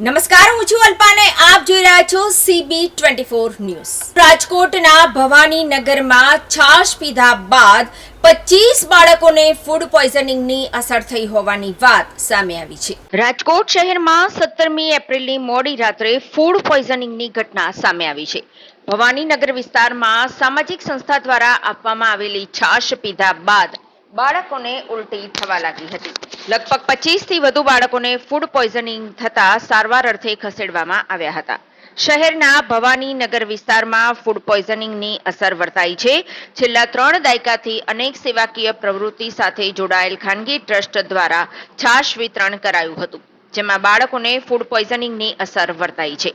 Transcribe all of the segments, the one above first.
નમસ્કાર, હું છું અલ્પાને. આપ જોઈ રહ્યા છો સીબી ટ્વેન્ટી ફોર ન્યૂઝ. રાજકોટના ભવાની નગરમાં છાશ પીધા બાદ પચીસ બાળકોને ફૂડ પોઈઝનિંગની અસર થઈ હોવાની વાત સામે આવી છે. રાજકોટ શહેરમાં સત્તરમી એપ્રિલની મોડી રાત્રે ફૂડ પોઈઝનિંગની ઘટના સામે આવી છે. ભવાની નગર વિસ્તારમાં સામાજિક સંસ્થા દ્વારા આપવામાં આવેલી છાશ પીધા બાદ બાળકોને ઉલટી થવા લાગી હતી. લગભગ પચીસથી વધુ બાળકોને ફૂડ પોઈઝનિંગ થતા સારવાર અર્થે ખસેડવામાં આવ્યા હતા. શહેરના ભવાની નગર વિસ્તારમાં ફૂડ પોઈઝનિંગની અસર વર્તાઈ છે. છેલ્લા ત્રણ દાયકાથી અનેક સેવાકીય પ્રવૃત્તિ સાથે જોડાયેલ ખાનગી ટ્રસ્ટ દ્વારા છાશ વિતરણ કરાયું હતું, જેમાં બાળકોને ફૂડ પોઈઝનિંગની અસર વર્તાઈ છે.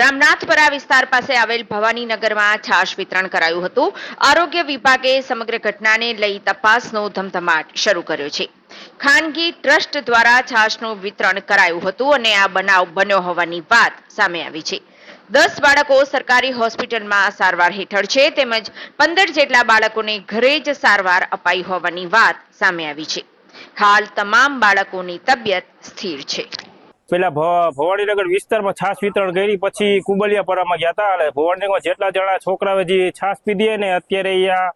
રામનાથપરા વિસ્તાર પાસે આવેલ ભવાનીનગરમાં છાશ વિતરણ કરાયું હતું. આરોગ્ય વિભાગે સમગ્ર ઘટનાને લઈ તપાસનો ધમધમાટ શરૂ કર્યો છે. ખાનગી ટ્રસ્ટ દ્વારા છાશનું વિતરણ કરાયું હતું અને આ બનાવ બન્યો હોવાની વાત સામે આવી છે. દસ બાળકો સરકારી હોસ્પિટલમાં સારવાર હેઠળ છે તેમજ પંદર જેટલા બાળકોને ઘરે જ સારવાર અપાઈ હોવાની વાત સામે આવી છે. હાલ તમામ બાળકોની તબિયત સ્થિર છે. પેલા ભવાનીનગર વિસ્તારમાં છાસ વિતરણ કરી પછી કુંબલિયાપરામાં ગયા હતા એટલે ભવાનીનગરમાં જેટલા જણા છોકરાઓ જે છાસ પીધી ને અત્યારે અહીંયા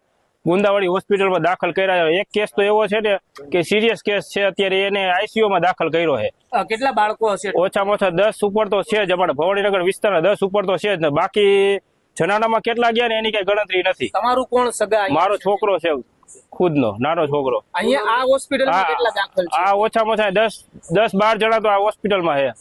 ગુંદાવાડી હોસ્પિટલમાં દાખલ કર્યા એક કેસ તો એવો છે ને કે સિરિયસ કેસ છે અત્યારે એને આઈસીયુમાં માં દાખલ કર્યો છે. કેટલા બાળકો હશે? ઓછામાં ઓછા દસ ઉપર તો છે જ અમારે ભવાનીનગર વિસ્તારના દસ ઉપર તો છે જ ને. બાકી જનાનામાં કેટલા ગયા ને એની કઈ ગણતરી નથી. તમારું કોણ સગા? મારો છોકરો છે. ખુદનો નાનો છોકરો. અહીંયા આ હોસ્પિટલ આ ઓછામાં ઓછા દસ દસ બાર જણા તો આ હોસ્પિટલમાં છે.